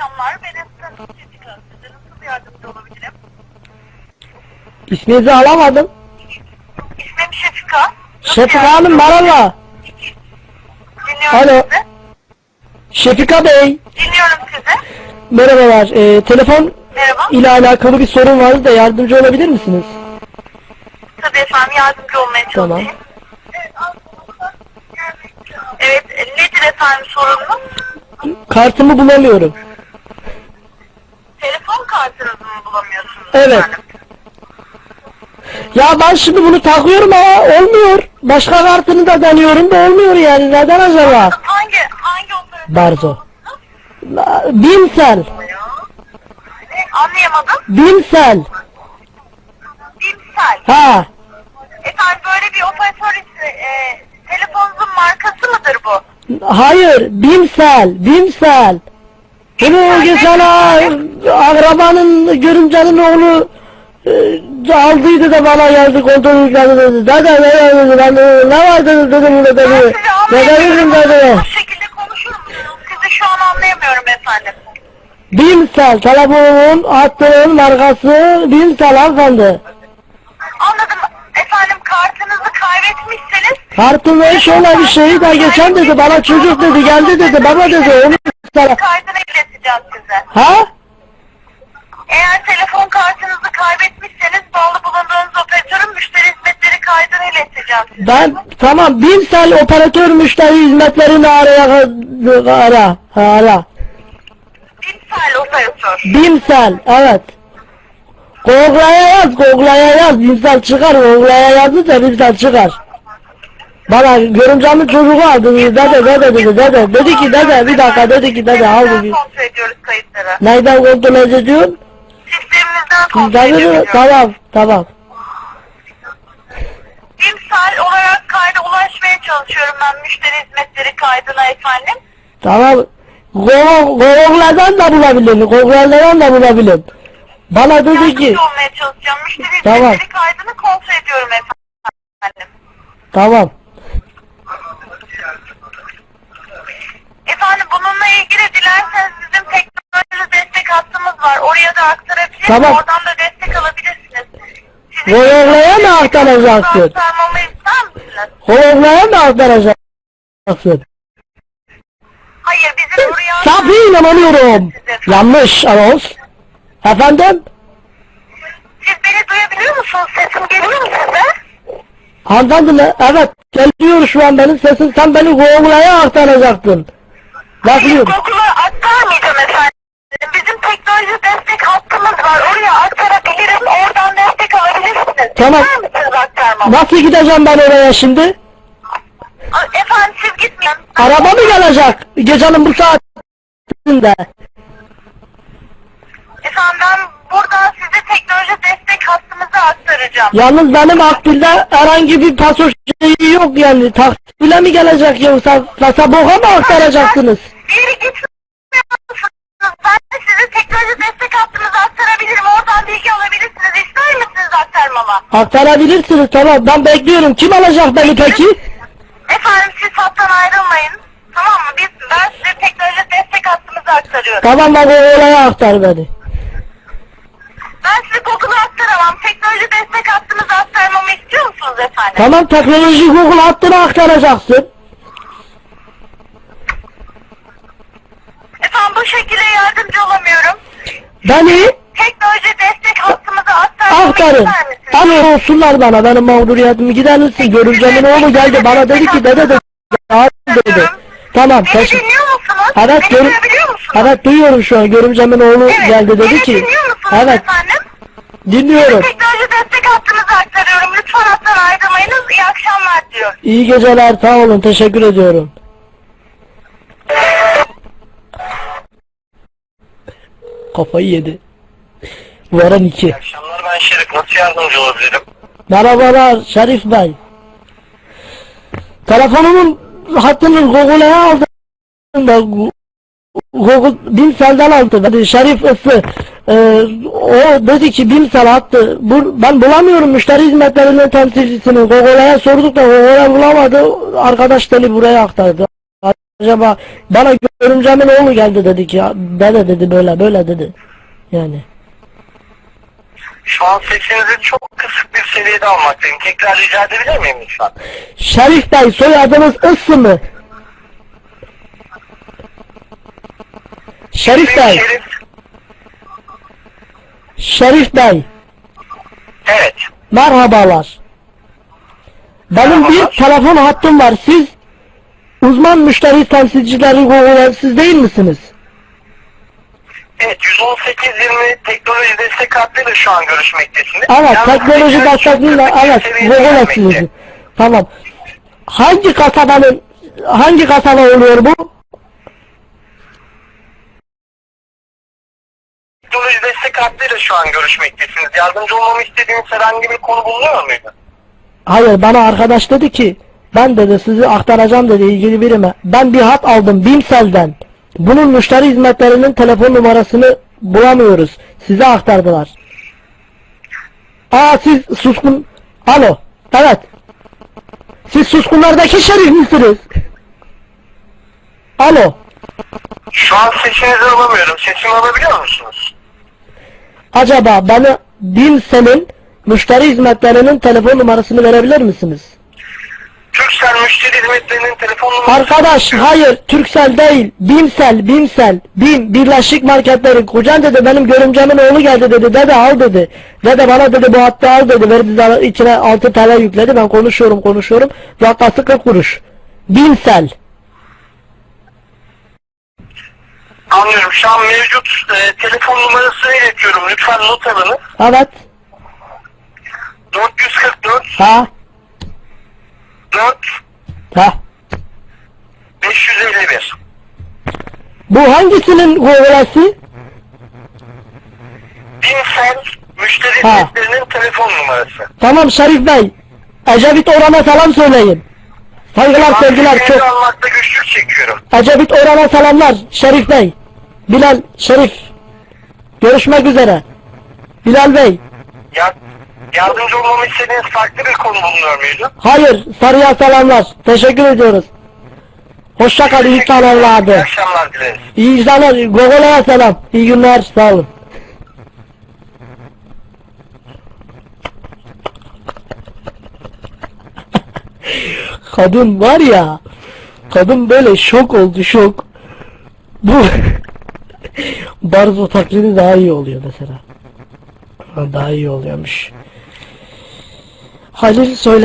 akşamlar. Ben Esra Çetikal. Size nasıl yardımcı olabilirim? İsminizi alamadım. İsmim Şefika. Nasıl Şefika Hanım merhaba. Dinliyorum Alo. sizi. Şefika Bey. Dinliyorum sizi. Merhabalar. Ee, telefon Merhaba. ile alakalı bir sorun vardı da yardımcı olabilir misiniz? Tabii efendim yardımcı olmaya Tamam. çalışayım. Evet, nedir efendim sorununuz? Kartımı bulamıyorum. Bulamıyorsunuz Evet. efendim? Ya ben şimdi bunu takıyorum ama olmuyor. Başka kartını da deniyorum da olmuyor yani. Neden acaba? Hangi, hangi operatör? Barzo. Bimsel. Anlayamadım. Bimsel. Bimsel. Ha. Efendim böyle bir operatör ismi, e, telefonunuzun markası mıdır bu? Hayır. Bimsel. Bimsel. Bunu ay akrabanın görümcenin oğlu e, aldıydı da bana geldi kontrol yüklendi dedi. Dede ne dedi ben de, ne var dedi dedim Ben dedi. Ne dedim dedi. Bu şekilde konuşur musunuz? Sizi şu an anlayamıyorum efendim. Bimsel telefonun hattının markası Bimsel hanımefendi. Anladım. Efendim kartınızı kaybetmişseniz Kartında şöyle bir şey de geçen dedi bana çocuk dedi geldi dedi baba dedi onu sana. kaydını. Ha? Eğer telefon kartınızı kaybetmişseniz bağlı bulunduğunuz operatörün müşteri hizmetleri kaydını ileteceğim size. Ben tamam Bimsel operatör müşteri hizmetlerini araya ara. Ara. Bimsel operatör. Bimsel evet. Google'ya yaz, Google'ya yaz. Bimsel çıkar, Google'ya yazınca Bimsel çıkar. Bana görümcemin çocuğu aldı, dede, dede, dedi, dede. Dedi ki dede, bir dakika, dedi ki dede, al dedi. kontrol ediyoruz kayıtları. Neyden kontrol ediyorsun? Sistemimizden kontrol ediyoruz. tamam, tamam. Bimsel olarak kayda ulaşmaya çalışıyorum ben müşteri hizmetleri kaydına efendim. Tamam. Go- Google'dan da bulabilirim, Google'dan da bulabilirim. Bana dedi ki, Yardımcı olmaya çalışacağım. Müşteri Tamam. hizmetleri kaydını kontrol ediyorum efendim. tamam. Tamam. Oradan da destek alabilirsiniz. Sizin Google'ya mı aktaracaksın? Aktarmamı ister misiniz? Google'ya mı aktaracaksın? Hayır bizim buraya... Safi inanamıyorum. Yanlış anons. Efendim? Siz beni duyabiliyor musunuz? Sesim geliyor mu size? Hanımefendi ne? Evet geliyor şu an benim sesim. Sen beni Google'ya aktaracaktın. Hayır. Google'a aktarmayacağım efendim. Teknoloji destek hattımız var. Oraya aktarabilirim. Oradan destek alabilirsiniz. Tamam. İster misiniz aktarmamı? Nasıl gideceğim ben oraya şimdi? A- Efendim siz gitmeyin. Araba mı gelecek? Gecenin bu saatinde. Efendim ben buradan size teknoloji destek hattımızı aktaracağım. Yalnız benim akbilde herhangi bir paso şeyi yok yani. Taksile mi gelecek yoksa pasaboka mı aktaracaksınız? Bir yere gitmiyorsunuz. Ben de size teknoloji destek hattımızı aktarabilirim. Oradan bilgi alabilirsiniz. İster misiniz aktarmama? Aktarabilirsiniz tamam ben bekliyorum. Kim alacak beni peki? Efendim siz hattan ayrılmayın. Tamam mı? Biz, ben size teknoloji destek hattımızı aktarıyorum. Tamam bak Google'ya aktar beni. Ben size Google'a aktaramam. Teknoloji destek hattımızı aktarmamı istiyor musunuz efendim? Tamam teknoloji Google hattına aktaracaksın. Efendim bu şekilde yardımcı olamıyorum. Beni Teknoloji destek hattımızı aktarmamı aktarın. ister misiniz? Alır olsunlar bana benim mağduriyetimi gider misin? Görümcemin oğlu geldi bana dedi ki dede de dedi. Tamam Beni teşekkür. dinliyor musunuz? Evet, Beni görüm- duyabiliyor musunuz? Evet duyuyorum şu an görümcemin oğlu Evet, geldi dedi beni ki. dinliyor musunuz Evet efendim? dinliyorum. Teknoloji destek hattımızı aktarıyorum. Lütfen hattan ayrılmayınız. İyi akşamlar diyorum. İyi geceler sağ olun teşekkür ediyorum. Kafayı yedi. Varan iki. akşamlar ben Şerif. Nasıl yardımcı olabilirim? Merhabalar Şerif Bey. Telefonumun hattını Google'a aldım da Google Bimsel'den aldı. Dedi, Şerif ısı. Ee, o dedi ki Bimsel attı. Bu, ben bulamıyorum müşteri hizmetlerinin temsilcisini. Google'a sorduk da Google bulamadı. Arkadaş beni buraya aktardı. acaba bana görümcemin oğlu geldi dedi ki dede dedi böyle böyle dedi. Yani. Şu an sesinizi çok kısık bir seviyede almaktayım. Tekrar rica edebilir miyim lütfen? Şerif Bey soyadınız Issı mı? Şerif Bey, Şerif. Şerif Bey Evet. merhabalar. Benim bir telefon hattım var. Siz uzman müşteri temsilcileri Google'dan siz değil misiniz? Evet 118-20 teknoloji destek hattıyla şu an görüşmektesiniz. Evet, Yalnız teknoloji bir evet, sizi. Tamam. Hangi kasabanın hangi kasaba oluyor bu? Teknoloji destek hattıyla şu an görüşmektesiniz. Yardımcı olmamı istediğiniz herhangi bir konu bulunuyor muydu? Hayır bana arkadaş dedi ki ben dedi sizi aktaracağım dedi ilgili birime. Ben bir hat aldım Bimsel'den. Bunun müşteri hizmetlerinin telefon numarasını bulamıyoruz. Size aktardılar. Aa siz suskun... Alo. Evet. Siz suskunlardaki şerif misiniz? Alo. Şu an sesinizi alamıyorum. Sesimi alabiliyor musunuz? Acaba bana Bimsel'in müşteri hizmetlerinin telefon numarasını verebilir misiniz? Türksel müşteri hizmetlerinin telefon numarası... Arkadaş hayır Türksel değil Bimsel Bimsel Bim Birleşik Marketleri Kocan dedi benim görümcemin oğlu geldi dedi dede al dedi dede bana dedi bu hattı al dedi verdi içine 6 TL yükledi ben konuşuyorum konuşuyorum vakası 40 kuruş Bimsel Anlıyorum. Şu an mevcut e, telefon numarasını iletiyorum. Lütfen not alınız. evet 444 ha 4 ha? 551. bu hangisinin Google'ası Binsel müşteri Ha. hizmetlerinin telefon numarası. tamam Şerif Bey. Ecevit Orhan'a selam söyleyin. Saygılar sevgiler çok almakta güçlük çekiyorum. Ecevit Orhan'a selamlar Şerif Bey. Bilal Şerif. Görüşmek üzere. Bilal Bey. Ya, yardımcı olmamı istediğiniz farklı bir konu bulunuyor muydu? Hayır sarıya selamlar. Teşekkür ediyoruz. Hoşça kal iyi İyi kanallardı akşamlar dileriz. İyi insanlar Google'a selam. İyi günler sağ olun. Kadın var ya Kadın böyle şok oldu şok. Bu Barzo taklidi daha iyi oluyor mesela. Ha, Daha iyi oluyormuş Halil söyle